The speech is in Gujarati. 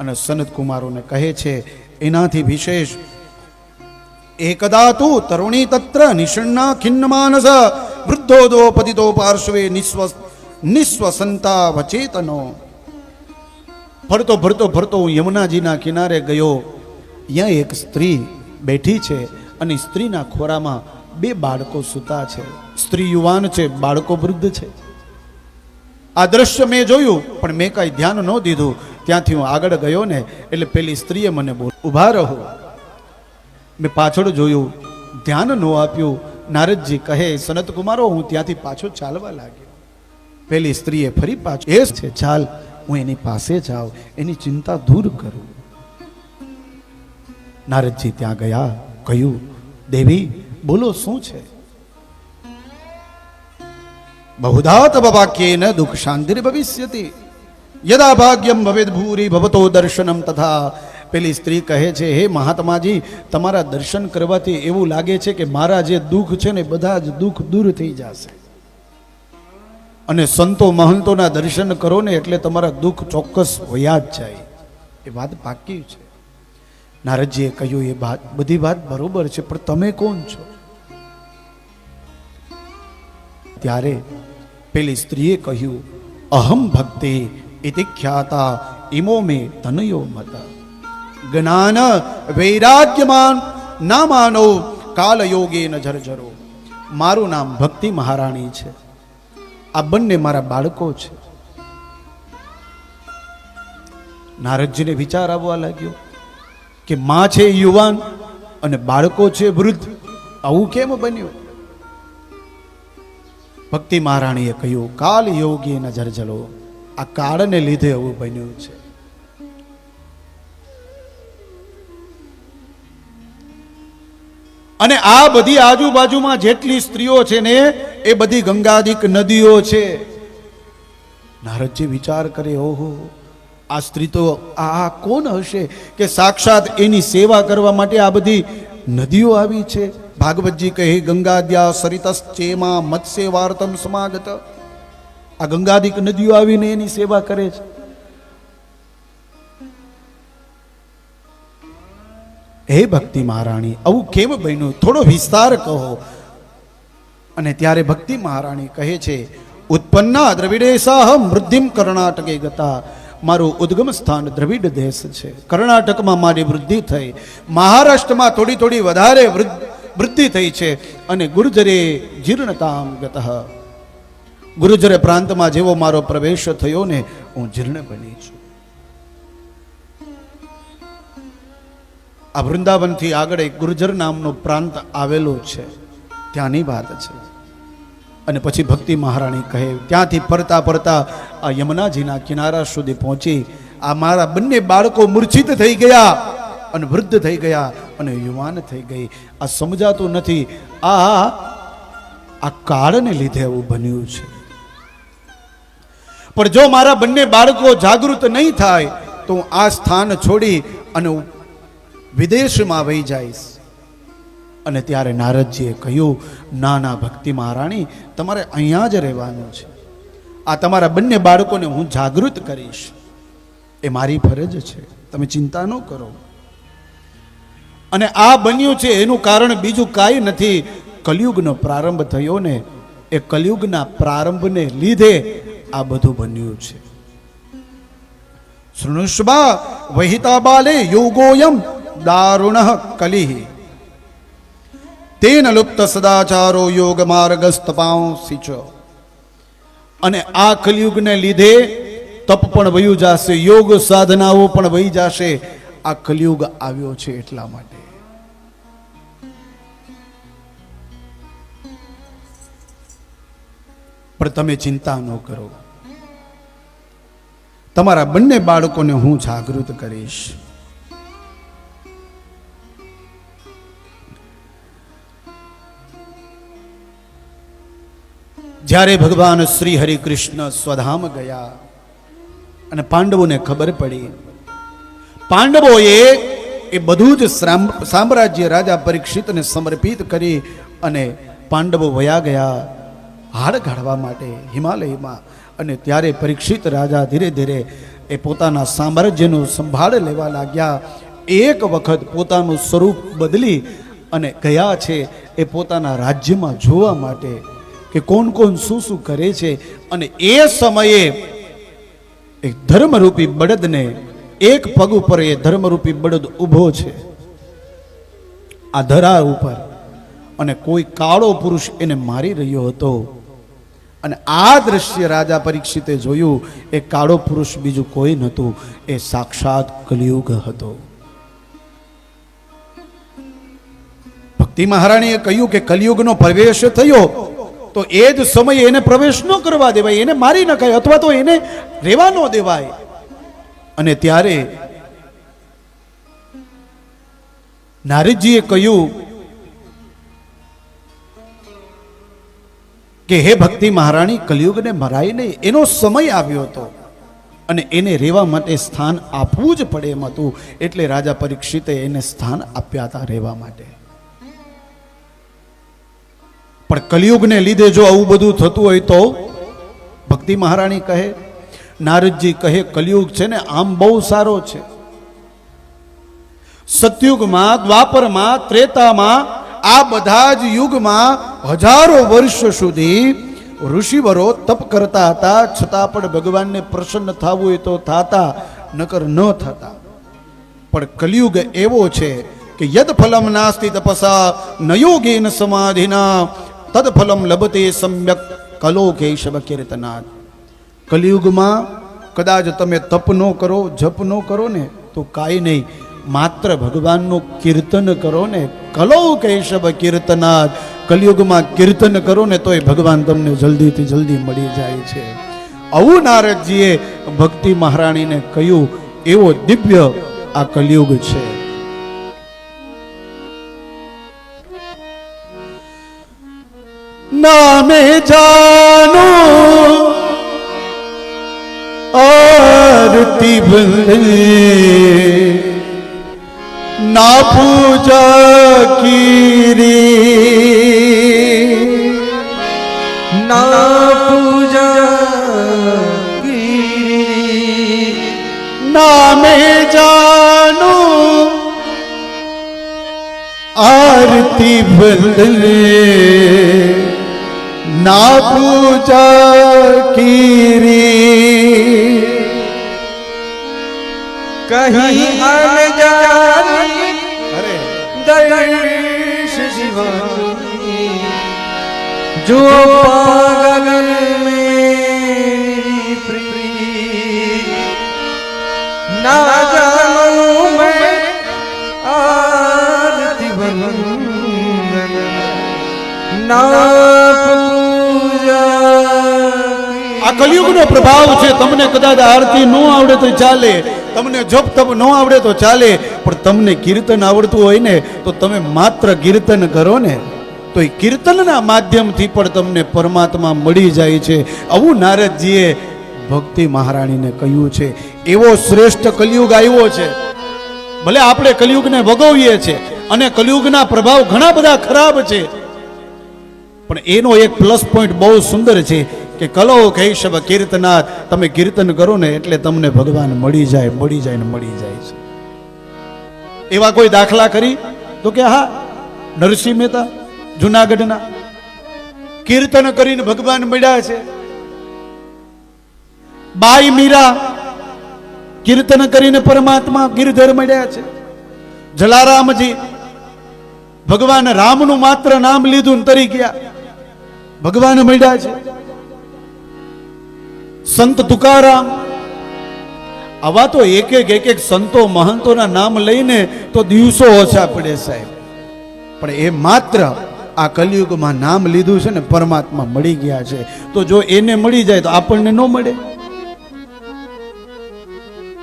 અને સનત કુમારોને કહે છે, એનાથી વિશેષ એકદા તું તરુણી તત્ર નિષણ્ણા ખિન્ન માનસ વૃદ્ધોદો પતિતો પાર્શ્વે નિસ્વ નિસ્વસંતા વચેતનો. ફરતો ફરતો ફરતો હું યમુનાજીના કિનારે ગયો. ત્યાં એક સ્ત્રી બેઠી છે અને સ્ત્રીના ખોરામાં બે બાળકો સૂતા છે. સ્ત્રી યુવાન છે, બાળકો વૃદ્ધ છે. આ દ્રશ્ય મેં જોયું, પણ મેં કાંઈ ધ્યાન ન દીધું. ત્યાંથી હું આગળ ગયો ને, એટલે પેલી સ્ત્રીએ મને બોલ ઊભા રહો. મેં પાછળ જોયું, ધ્યાન ન આપ્યું. નારદજી કહે, સનત કુમારો, હું ત્યાંથી પાછો ચાલવા લાગ્યો. પેલી સ્ત્રીએ ફરી પાછો, એ છે, ચાલ, હું એની પાસે જાઉં, એની ચિંતા દૂર કરું. નારદજી ત્યાં ગયા, કહ્યું, દેવી, બોલો, શું છે? બહુધા તબ વાક્ય દુઃખ શાંતિર ભવિષ્યતિ યદા ભાગ્યમ ભવેદ ભૂરી ભવતો દર્શનમ તથા પેલી સ્ત્રી કહે છે, હે મહાત્માજી, તમારા દર્શન કરવાથી એવું લાગે છે કે મારા જે દુઃખ છે ને બધા જ દુઃખ દૂર થઈ જશે. અને સંતો મહંતોના દર્શન કરો ને એટલે તમારા દુઃખ ચોક્કસ વયા જ જાય. એ વાત પાકી છે. નારદજીએ કહ્યું, એ વાત, બધી વાત બરોબર છે, પણ તમે કોણ છો? ત્યારે પેલી સ્ત્રીએ કહ્યું, અહમ ભક્તિ ઇતિ मे तनयो मत। ज्ञान वैराग्यमान જ્ઞાન વૈરાગ્યમાન નામાનો કાલયોગે ન જર્જરો મારું નામ ભક્તિ મહારાણી છે આ બંને મારા બાળકો છે નારદજીને વિચાર આવવા લાગ્યો કે માં છે યુવાન અને બાળકો છે વૃદ્ધ આવું કેમ બન્યું? ભક્તિ મહારાણીએ કહ્યું કાલ યોગી નજર જલો આ કાળને લીધે એવું બન્યું છે. અને આ બધી આજુબાજુમાં જેટલી સ્ત્રીઓ છે ને, એ બધી ગંગાધિક નદીઓ છે. નારદજી વિચાર કરે, ઓહો, આ સ્ત્રી તો આ કોણ હશે કે સાક્ષાત એની સેવા કરવા માટે આ બધી નદીઓ આવી છે? ભાગવતજી કહે, ગંગાદ્યા સરિતશ્ચેમા મત્સ્ય વાર્તમ સમાગત. આ ગંગાદિક નદીઓ આવીને એની સેવા કરે છે. હે ભક્તિ મહારાણી, આવું કેમ બન્યું? થોડો વિસ્તાર કહો. અને ત્યારે ભક્તિ મહારાણી કહે છે, ઉત્પન્ના દ્રવિડેશાહ વૃદ્ધિમ કર્ણાટકે ગતા. મારું ઉદ્ગમ સ્થાન દ્રવિડ દેશ છે. કર્ણાટકમાં મારી વૃદ્ધિ થઈ. મહારાષ્ટ્રમાં થોડી થોડી વધારે વૃદ્ધિ થઈ છે. અને ગુર્જરે જીર્ણતામ ગત. ગુર્જર પ્રાંતમાં જેવો મારો પ્રવેશ થયો ને, હું જીર્ણ બની છું. આ વૃંદાવનથી આગળ એક ગુર્જર નામનો પ્રાંત આવેલો છે. ત્યાંની વાત છે. અને પછી ભક્તિ મહારાણી કહે, ત્યાંથી ફરતા ફરતા આ યમુનાજીના કિનારા સુધી પહોંચી, આ મારા બંને બાળકો મૂર્છિત થઈ ગયા અને વૃદ્ધ થઈ ગયા અને યુવાન થઈ ગઈ. આ સમજાતું નથી. આ આ કાળને લીધે એવું બન્યું છે. પણ જો મારા બંને બાળકો જાગૃત નહીં થાય, તો હું આ સ્થાન છોડી અને વિદેશમાં વહી જઈશ. અને ત્યારે નારદજીએ કહ્યું ના ના ભક્તિ મહારાણી, તમારે અહીંયા જ રહેવાનું છે. આ તમારા બંને બાળકોને હું જાગૃત કરીશ. એ મારી ફરજ છે. તમે ચિંતા ન કરો. અને આ બન્યું છે. એનું કારણ બીજું કાંઈ નથી. કલયુગનો પ્રારંભ થયો ને, એ કલયુગના પ્રારંભને લીધે આ બધું બન્યું છે. શૃણુષ્બા વહિતા બાલે યોગોયમ દારુણ કલિ. તેન લુપ્ત સદાચારો યોગ માર્ગસ્તપાંસી છો અને આ કલયુગને લીધે તપ પણ વયું જશે, યોગ સાધનાઓ પણ વહી જશે. આ કલયુગ આવ્યો છે એટલા માટે. પણ તમે ચિંતા ન કરો. તમારા બંને બાળકોને હું જાગૃત કરીશ. જ્યારે ભગવાન શ્રી હરિ કૃષ્ણ સ્વધામ ગયા અને પાંડવોને ખબર પડી, પાંડવોએ એ બધું જ સામ્રાજ્ય રાજા પરીક્ષિતને સમર્પિત કરી અને પાંડવો વયા ગયા હાડ કાઢવા માટે હિમાલયમાં અને ત્યારે પરીક્ષિત રાજા ધીરે ધીરે એ પોતાના સામ્રાજ્યનો સંભાળ લેવા લાગ્યા. એક વખત પોતાનું સ્વરૂપ બદલી અને ગયા છે એ પોતાના રાજ્યમાં જોવા માટે કે કોણ કોણ શું શું કરે છે અને એ સમયે એક ધર્મરૂપી બળદને એક પગ ઉપર એ ધર્મરૂપી બળદ ઊભો છે. આ ધરા ઉપર અને કોઈ કાળો પુરુષ એને મારી રહ્યો હતો. અને આ દ્રશ્ય રાજા પરીક્ષિતે જોયું, એ કાળો પુરુષ બીજું કોઈ નહોતું, એ સાક્ષાત કલિયુગ હતો. ભક્તિ મહારાણીએ કહ્યું કે કલિયુગનો પ્રવેશ થયો, તો એ જ સમયે એને પ્રવેશ ન કરવા દેવાય, એને મારી નખાય અથવા તો એને રહેવા ન દેવાય. અને ત્યારે નારદજીએ કહ્યું કે હે ભક્તિ મહારાણી, કલિયુગને મરાય નહીં એનો સમય આવ્યો હતો અને એને રહેવા માટે સ્થાન આપવું જ પડે એમ હતું. એટલે રાજા પરીક્ષિતે એને સ્થાન આપ્યા હતા રહેવા માટે. પણ કલિયુગને લીધે જો આવું બધું થતું હોય તો ભક્તિ મહારાણી કહે, નારદજી, કહે, કલિયુગ છે ને, આમ બહુ સારો છે. સતયુગમાં, દ્વાપરમાં, ત્રેતામાં, આ બધા જ યુગમાં હજારો વર્ષ સુધી ઋષિવરો તપ કરતા હતા, છતાં પણ ભગવાનને પ્રસન્ન થવું એ તો થતા, નકર ન થતા. પણ કલિયુગ એવો છે કે યદ ફલમ નાસ્તિ તપસા નયોગેન સમાધિના, તદ ફલમ લભતે સમ્યક કલો કેશવ કીર્તનાથ કલિયુગમાં કદાચ તમે તપ ન કરો, જપ ન કરો ને, તો કાંઈ નહીં. માત્ર ભગવાનનું કીર્તન કરો ને કલો કેશવ કીર્તનાથ કલિયુગમાં કીર્તન કરો ને તોય ભગવાન તમને જલ્દીથી જલ્દી મળી જાય છે. આવું નારદજીએ ભક્તિ મહારાણીને કહ્યું, એવો દિવ્ય આ કલયુગ છે. નામે જાનો આરતી ભલે, ના પૂજા કીરી ના પૂજા ગીરી. નામે જાનો આરતી ભલે ના પૂજા કીરી કહી અનજાની અરે. દર્શ જીવાની જો પાગલ મેરી પ્રીત ના જાનું मैं आरती वंदन ના પૂજા આ કલિયુગનો પ્રભાવ છે તમને કદાચ આરતી ન આવડે તો ચાલે તમને જપ તપ ન આવડે તો ચાલે પણ તમને કીર્તન આવડતું હોય ને તો તમે માત્ર કીર્તન કરો ને તો એ કીર્તનના માધ્યમથી પણ તમને પરમાત્મા મળી જાય છે. આવું નારદજીએ ભક્તિ મહારાણીને કહ્યું છે. એવો શ્રેષ્ઠ કલિયુગ આવ્યો છે. ભલે આપણે કલિયુગને ભોગવીએ છીએ અને કલિયુગના પ્રભાવ ઘણા બધા ખરાબ છે. પણ એનો એક પ્લસ પોઈન્ટ બહુ સુંદર છે કે કલો કૈશવ કીર્તનાથ, તમે કીર્તન કરો ને એટલે તમને ભગવાન મળી જાય મળી જાય ને મળી જાય છે. એવા કોઈ દાખલા કરી? તો કે હા, નરસિંહ મહેતા જુનાગઢના કીર્તન કરીને ભગવાન મળ્યા છે. બાઈ મીરા કીર્તન કરીને પરમાત્મા ગિરધર મળ્યા છે. જલારામજી ભગવાન રામનું માત્ર નામ લીધું તરી ગયા. ભગવાન મળ્યા છે. સંત તુકારામ, આવા તો એક એક એક એક સંતો મહંતોના નામ લઈને તો દિવસો ઓછા પડે સાહેબ. પણ એ માત્ર આ કલિયુગમાં નામ લીધું છે ને પરમાત્મા મળી ગયા છે. તો જો એને મળી જાય તો આપણને ન મળે?